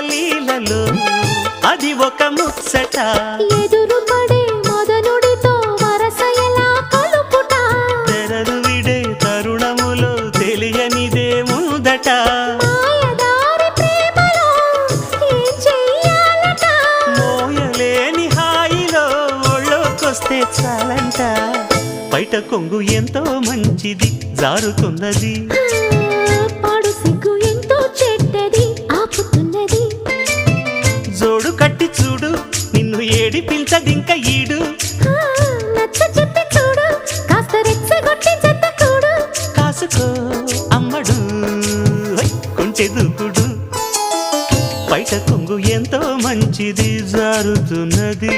లీలలో అది ఒక ముచ్చట. ఎదురు పడే మదనుడితో వరస కలుపుట. తెరలు విడే తరుణములో తెలియనిదే ముందట. మోయలేని హాయిలో ఒళ్ళోకొస్తే చాలంట. బయట కొంగు ఎంతో మంచిది జారుతున్నది. జోడు కట్టి చూడు నిన్ను ఏడిపించడింక ఈడు. చెప్పి చూడు కాస్త రెచ్చగొట్టి కూడు కాసుకో అమ్మడు హై, కొంచె దూకుడు బయట కొంగు ఎంతో మంచిది జారుతున్నది.